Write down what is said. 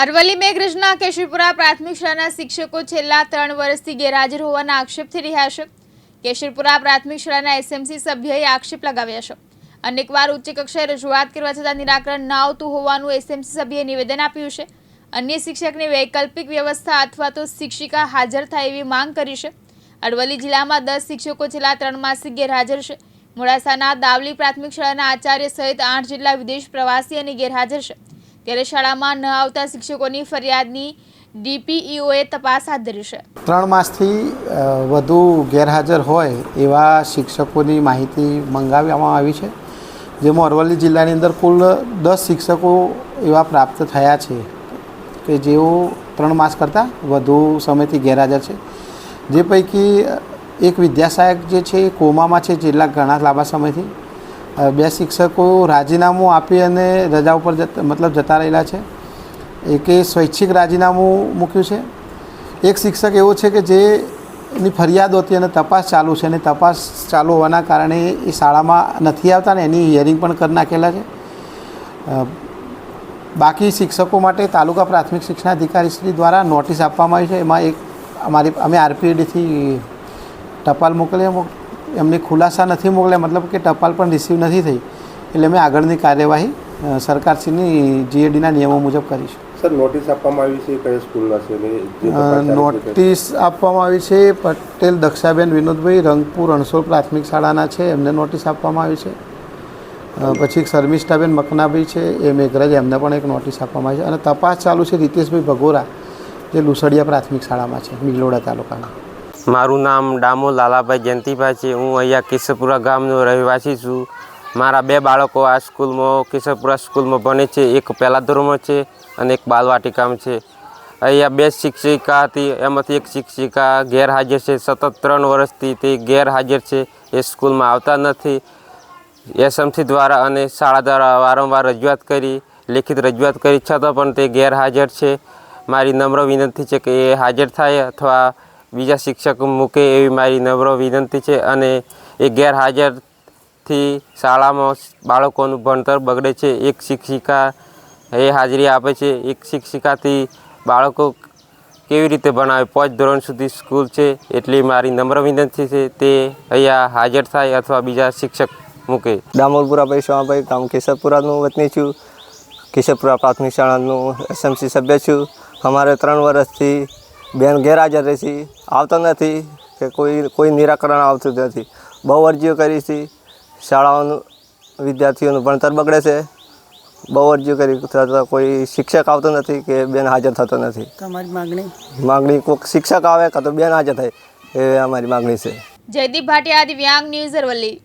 અરવલ્લી મેઘરજના કેશરપુરા પ્રાથમિક શાળાના શિક્ષકો છેલ્લા ત્રણ વર્ષથી ગેરહાજર હોવાના આક્ષેપથી રહ્યા છે. કેશરપુરા પ્રાથમિક શાળાના એસએમસી સભ્યએ આક્ષેપ લગાવ્યા છે. અનેકવાર ઉચ્ચ કક્ષાએ રજૂઆત કરવા છતાં નિરાકરણ ન આવતું હોવાનું એસએમસી સભ્યએ નિવેદન આપ્યું છે. અન્ય શિક્ષકની વૈકલ્પિક વ્યવસ્થા અથવા તો શિક્ષિકા હાજર થાય એવી માંગ કરી છે. અરવલ્લી જિલ્લામાં દસ શિક્ષકો છેલ્લા ત્રણ માસથી ગેરહાજર છે. મોડાસાના દાવલી પ્રાથમિક શાળાના આચાર્ય સહિત આઠ જેટલા વિદેશ પ્રવાસી અને ગેરહાજર છે. ત્યારે શાળામાં ન આવતા શિક્ષકોની ફરિયાદની ડીપીઈઓએ તપાસ હાથ ધરી છે. ત્રણ માસથી વધુ ગેરહાજર હોય એવા શિક્ષકોની માહિતી મંગાવવામાં આવી છે, જેમાં અરવલ્લી જિલ્લાની અંદર કુલ દસ શિક્ષકો એવા પ્રાપ્ત થયા છે કે જેઓ ત્રણ માસ કરતાં વધુ સમયથી ગેરહાજર છે. જે પૈકી એક વિદ્યાસહાયક જે છે એ કોમામાં છે છેલ્લા ઘણા લાંબા સમયથી. બે શિક્ષકો રાજીનામું આપી અને રજા ઉપર મતલબ જતા રહેલા છે. એકે સ્વૈચ્છિક રાજીનામું મૂક્યું છે. એક શિક્ષક એવો છે કે જે એની ફરિયાદ હતી અને તપાસ ચાલુ છે અને તપાસ ચાલુ હોવાના કારણે એ શાળામાં નથી આવતા ને એની હિયરિંગ પણ કરી નાખેલા છે. બાકી શિક્ષકો માટે તાલુકા પ્રાથમિક શિક્ષણાધિકારી શ્રી દ્વારા નોટિસ આપવામાં આવી છે. એમાં એક અમારી, અમે આરપીડીથી ટપાલ મોકલી એમની ખુલાસા નથી મોકલ્યા મતલબ કે ટપાલ પણ રિસીવ નથી થઈ. એટલે અમે આગળની કાર્યવાહી સરકારશ્રીની જીએડીના નિયમો મુજબ કરીશું. સર નોટિસ આપવામાં આવી છે કયા સ્કૂલના છે નોટિસ આપવામાં આવી છે પટેલ દક્ષાબેન વિનોદભાઈ રંગપુર રણછોડ પ્રાથમિક શાળાના છે એમને નોટિસ આપવામાં આવી છે. પછી શર્મિષ્ઠાબેન મકનાભાઈ છે એ મેઘરજ એમને પણ એક નોટિસ આપવામાં આવી છે. અને તપાસ ચાલુ છે રીતેશભાઈ ભગોરા જે લુસડિયા પ્રાથમિક શાળામાં છે મિલોડા તાલુકાના. મારું નામ ડામો લાલાભાઈ જયંતિભાઈ છે. હું અહીંયા કિશોરપુરા ગામનો રહેવાસી છું. મારા બે બાળકો આ સ્કૂલમાં કિશોરપુરા સ્કૂલમાં ભણે છે. એક પહેલા ધોરણમાં છે અને એક બાલવાટિકામાં છે. અહીંયા બે શિક્ષિકા હતી. એમાંથી એક શિક્ષિકા ગેરહાજર છે. સતત ત્રણ વર્ષથી તે ગેરહાજર છે. એ સ્કૂલમાં આવતા નથી. એસએમસી દ્વારા અને શાળા દ્વારા વારંવાર રજૂઆત કરી, લેખિત રજૂઆત કરી, છતાં પણ તે ગેરહાજર છે. મારી નમ્ર વિનંતી છે કે એ હાજર થાય અથવા બીજા શિક્ષક મૂકે એવી મારી નમ્ર વિનંતી છે અને એ ગેરહાજરથી શાળામાં બાળકોનું ભણતર બગડે છે. એક શિક્ષિકા એ હાજરી આપે છે. એક શિક્ષિકાથી બાળકો કેવી રીતે ભણાવે? પાંચ ધોરણ સુધી સ્કૂલ છે એટલી મારી નમ્ર વિનંતી છે. તે અહીંયા હાજર થાય અથવા બીજા શિક્ષક મૂકે. દામોદપુરા ભાઈ શિવાભાઈ ગામ કેશવપુરાનું વતની છું. કેશવપુરા પ્રાથમિક શાળાનું એસએમસી સભ્ય છું. અમારે ત્રણ વર્ષથી બેન ગેરહાજર રહે છે આવતા નથી કે કોઈ કોઈ નિરાકરણ આવતું નથી. બહુ અરજીઓ કરી છે શાળાઓનું વિદ્યાર્થીઓનું ભણતર બગડે છે. બહુ અરજીઓ કરી છતાં કોઈ શિક્ષક આવતો નથી કે બેન હાજર થતો નથી. તમારી માગણી? માગણી કોઈક શિક્ષક આવે કાં તો બેન હાજર થાય એ અમારી માગણી છે. જયદીપ ભાટિયા દિવ્યાંગ ન્યૂઝ અરવલ્લી.